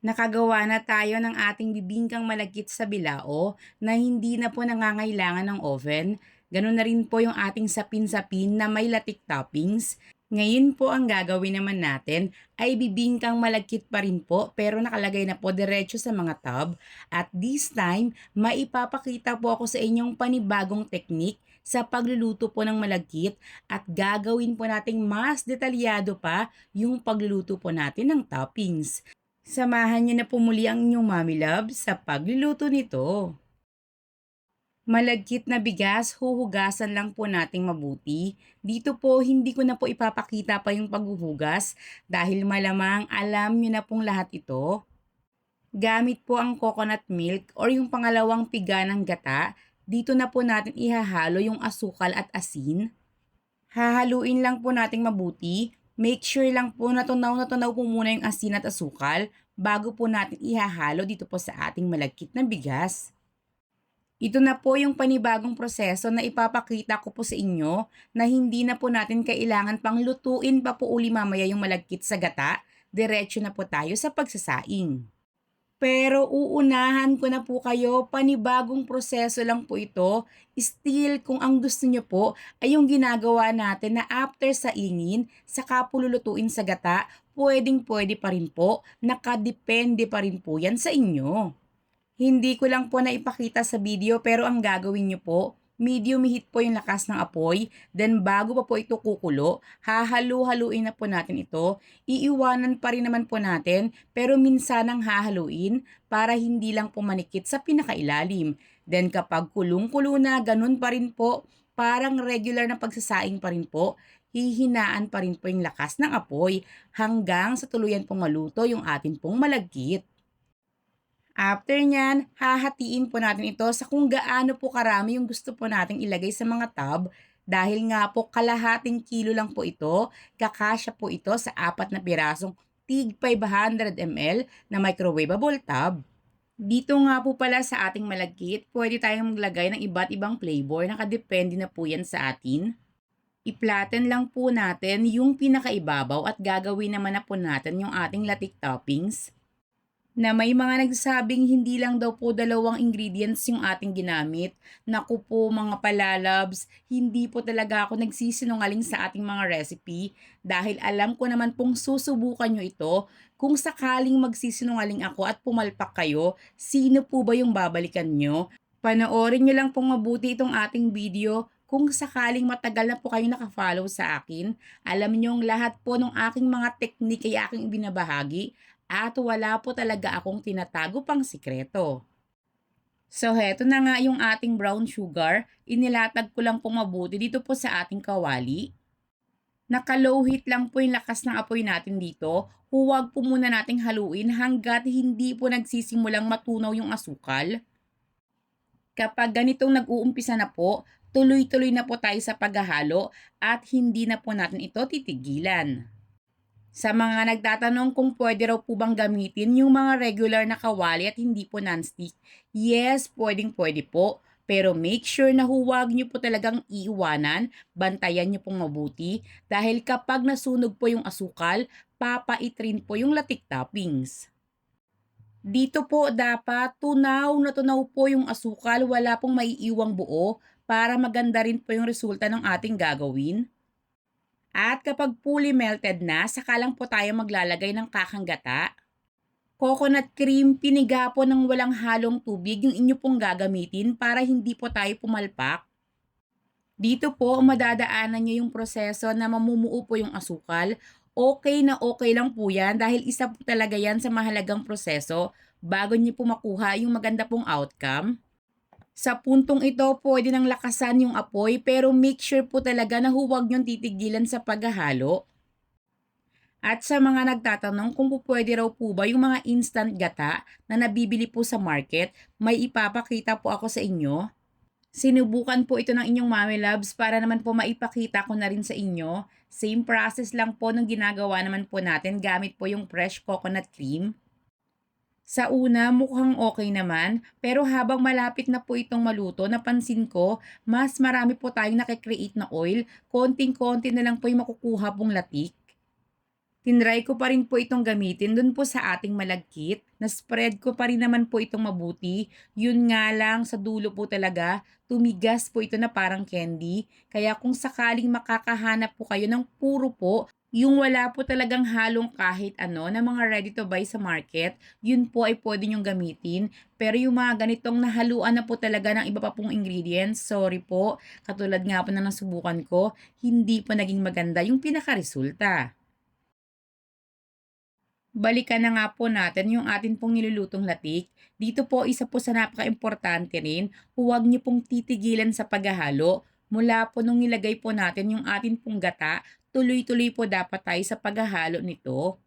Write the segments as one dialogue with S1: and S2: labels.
S1: Nakagawa na tayo ng ating bibingkang malagkit sa bilao na hindi na po nangangailangan ng oven. Ganun na rin po yung ating sapin-sapin na may latik toppings. Ngayon po ang gagawin naman natin ay bibingkang malagkit pa rin po pero nakalagay na po diretso sa mga tub. At this time, maipapakita po ako sa inyong panibagong teknik sa pagluluto po ng malagkit at gagawin po nating mas detalyado pa yung pagluluto po natin ng toppings. Samahan niyo na po muli ang inyong mommy love sa pagluluto nito. Malagkit na bigas, huhugasan lang po nating mabuti. Dito po, hindi ko na po ipapakita pa yung paghuhugas dahil malamang alam niyo na pong lahat ito. Gamit po ang coconut milk or yung pangalawang piga ng gata. Dito na po natin ihahalo yung asukal at asin. Hahaluin lang po nating mabuti. Make sure lang po na tunaw na tunaw po muna yung asin at asukal bago po natin ihahalo dito po sa ating malagkit na bigas. Ito na po yung panibagong proseso na ipapakita ko po sa inyo na hindi na po natin kailangan pang lutuin pa po uli mamaya yung malagkit sa gata. Diretso na po tayo sa pagsasaing. Pero uunahan ko na po kayo, panibagong proseso lang po ito. Still, kung ang gusto nyo po ay yung ginagawa natin na after sa ingin, saka po lulutuin sa gata, pwedeng pwede pa rin po, nakadepende pa rin po yan sa inyo. Hindi ko lang po na ipakita sa video pero ang gagawin nyo po, medium heat po yung lakas ng apoy. Then bago pa po ito kukulo, hahalu-haluin na po natin ito. Iiwanan pa rin naman po natin pero minsanang hahaluin para hindi lang po manikit sa pinakailalim. Then kapag kulong-kulo na, ganun pa rin po, parang regular na pagsasaing pa rin po, hihinaan pa rin po yung lakas ng apoy hanggang sa tuluyan pong maluto yung atin pong malagkit. After nyan, hahatiin po natin ito sa kung gaano po karami yung gusto po nating ilagay sa mga tub. Dahil nga po kalahating kilo lang po ito, kakasya po ito sa apat na pirasong tig 500 ml na microwavable tub. Dito nga po pala sa ating malagkit, pwede tayong maglagay ng iba't ibang flavor, nakadepende na po yan sa atin. I-flatten lang po natin yung pinakaibabaw at gagawin naman na po natin yung ating latik toppings na may mga nagsasabing hindi lang daw po dalawang ingredients yung ating ginamit. Naku po mga palalabs, hindi po talaga ako nagsisinungaling sa ating mga recipe dahil alam ko naman pong susubukan nyo ito. Kung sakaling magsisinungaling ako at pumalpak kayo, sino po ba yung babalikan nyo? Panoorin nyo lang pong mabuti itong ating video kung sakaling matagal na po kayo nakafollow sa akin, alam niyong lahat po ng aking mga teknik ay aking ibinabahagi at wala po talaga akong tinatago pang sikreto. So, heto na nga yung ating brown sugar. Inilatag ko lang po mabuti dito po sa ating kawali. Naka-low heat lang po yung lakas ng apoy natin dito. Huwag po muna nating haluin hanggat hindi po nagsisimulang matunaw yung asukal. Kapag ganitong nag-uumpisa na po, tuloy-tuloy na po tayo sa paghahalo at hindi na po natin ito titigilan. Sa mga nagtatanong kung pwede raw po bang gamitin yung mga regular na kawali at hindi po non-stick, yes, pwedeng pwede po. Pero make sure na huwag nyo po talagang iiwanan, bantayan nyo pong mabuti dahil kapag nasunog po yung asukal, papaitrin po yung latik toppings. Dito po dapat tunaw na tunaw po yung asukal, wala pong maiiwang buo para maganda rin po yung resulta ng ating gagawin. At kapag fully melted na, saka lang po tayo maglalagay ng kakanggata. Coconut cream, piniga po ng walang halong tubig yung inyo pong gagamitin para hindi po tayo pumalpak. Dito po, madadaanan nyo yung proseso na mamumuo po yung asukal. Okay na okay lang po yan dahil isa po talaga yan sa mahalagang proseso bago nyo po makuha yung maganda pong outcome. Sa puntong ito, pwede nang lakasan yung apoy pero make sure po talaga na huwag niyong titigilan sa paghahalo. At sa mga nagtatanong kung pwede raw po ba yung mga instant gata na nabibili po sa market, may ipapakita po ako sa inyo. Sinubukan po ito ng inyong Mami Loves para naman po maipakita ko na rin sa inyo. Same process lang po nung ginagawa naman po natin gamit po yung fresh coconut cream. Sa una, mukhang okay naman, pero habang malapit na po itong maluto, napansin ko, mas marami po tayong nakikreate na oil, konting-konti na lang po yung makukuha pong latik. Tinry ko pa rin po itong gamitin dun po sa ating malagkit. Na-spread ko pa rin naman po itong mabuti. Yun nga lang, sa dulo po talaga, tumigas po ito na parang candy. Kaya kung sakaling makakahanap po kayo ng puro po, yung wala po talagang halong kahit ano na mga ready to buy sa market, yun po ay pwede nyong gamitin. Pero yung mga ganitong nahaluan na po talaga ng iba pa pong ingredients, sorry po, katulad nga po na nasubukan ko, hindi po naging maganda yung pinaka-resulta. Balikan na nga po natin yung atin pong nilulutong latik. Dito po isa po sa napaka-importante rin, huwag niyo pong titigilan sa paghahalo. Mula po nung nilagay po natin yung atin pong gata, tuloy-tuloy po dapat tayo sa paghahalo nito.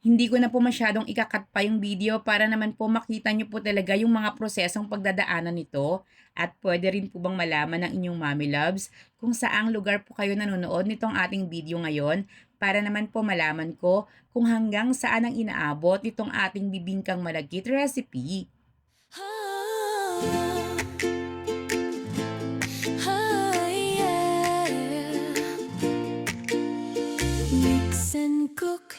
S1: Hindi ko na po masyadong ikakat pa yung video para naman po makita nyo po talaga yung mga prosesong pagdadaanan nito. At pwede rin po bang malaman ng inyong mommy loves kung saang lugar po kayo nanonood nitong ating video ngayon para naman po malaman ko kung hanggang saan ang inaabot itong ating bibingkang malagkit recipe.
S2: Mix and cook,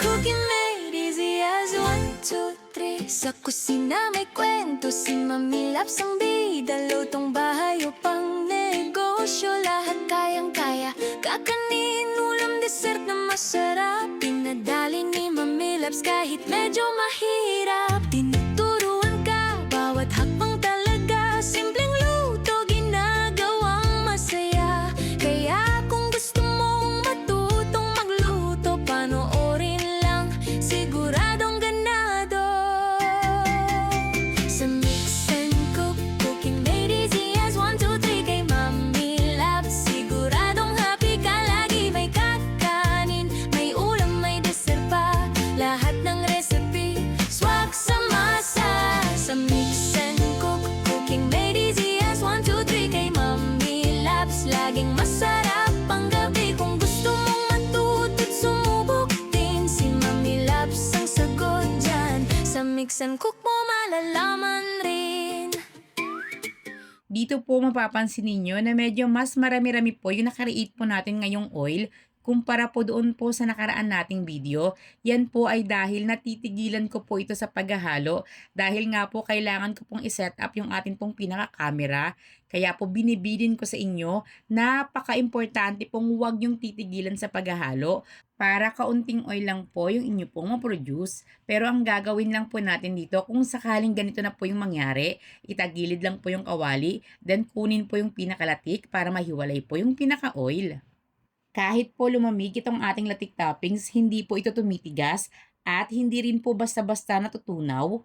S2: cooking made easy as one, two, three. Sa kusina may kwento si Mami Laps ang bida, lutong bahay o pang negosyo, lahat kayang-kaya. Kakanin, ulam, dessert na masarap, pinadali ni Mami Laps kahit medyo mahirap. And cook mo malalaman rin.
S1: Dito po mapapansin ninyo na medyo mas marami-rami po yung nakreate po natin ngayong oil kumpara po doon po sa nakaraan nating video. Yan po ay dahil natitigilan ko po ito sa paghahalo dahil nga po kailangan ko pong iset up yung atin pong pinaka-camera. Kaya po binibidin ko sa inyo, napaka-importante pong huwag yung titigilan sa paghahalo para kaunting oil lang po yung inyo pong ma-produce. Pero ang gagawin lang po natin dito, kung sakaling ganito na po yung mangyari, itagilid lang po yung kawali, then kunin po yung pinakalatik para mahiwalay po yung pinaka-oil. Kahit po lumamig itong ating latik toppings, hindi po ito tumitigas at hindi rin po basta-basta natutunaw.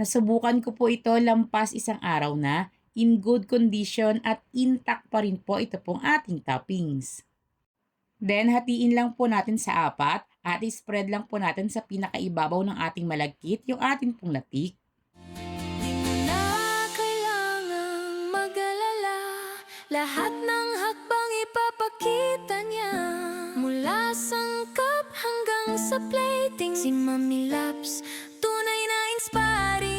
S1: Nasubukan ko po ito lampas isang araw na, in good condition at intact pa rin po ito pong ating toppings. Then hatiin lang po natin sa apat at spread lang po natin sa pinakaibabaw ng ating malagkit yung ating pong latik.
S2: Lahat ng hakbang ipapakita sangkap hanggang sa plating Si Mami Laps, tunay na inspiring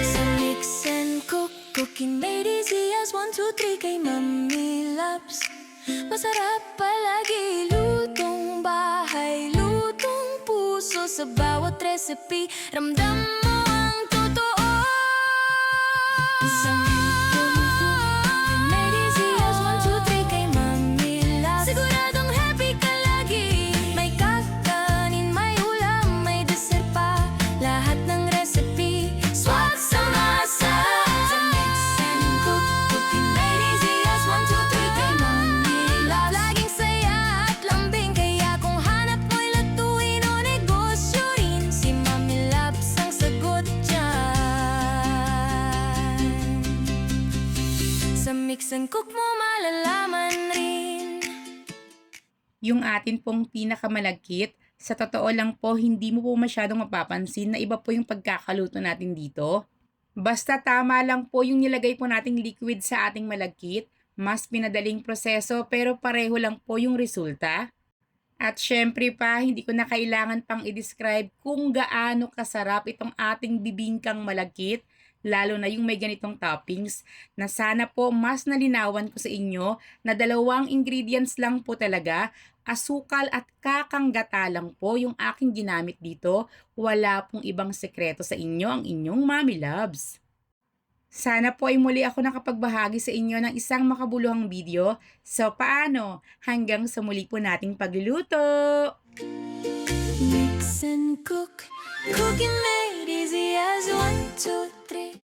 S2: Sa mix and cook, cooking made easy as one, two, three Kay Mami Laps Masarap palagi lutong bahay, lutong puso sa bawat recipe. Ramdam mo ang totoo. Sa Sa mix and cook mo malalaman rin.
S1: Yung atin pong pinakamalagkit, sa totoo lang po, hindi mo po masyadong mapapansin na iba po yung pagkakaluto natin dito. Basta tama lang po yung nilagay po nating liquid sa ating malagkit, mas pinadaling proseso pero pareho lang po yung resulta. At syempre pa, hindi ko na kailangan pang i-describe kung gaano kasarap itong ating bibingkang malagkit lalo na yung may ganitong toppings, na sana po mas nalinawan ko sa inyo na dalawang ingredients lang po talaga, asukal at kakanggata lang po yung aking ginamit dito. Wala pong ibang sekreto sa inyo ang inyong mommy loves. Sana po ay muli ako nakapagbahagi sa inyo ng isang makabuluhang video. So paano? Hanggang sa muli po nating pagluluto! Mix and cook, cooking One, two, three.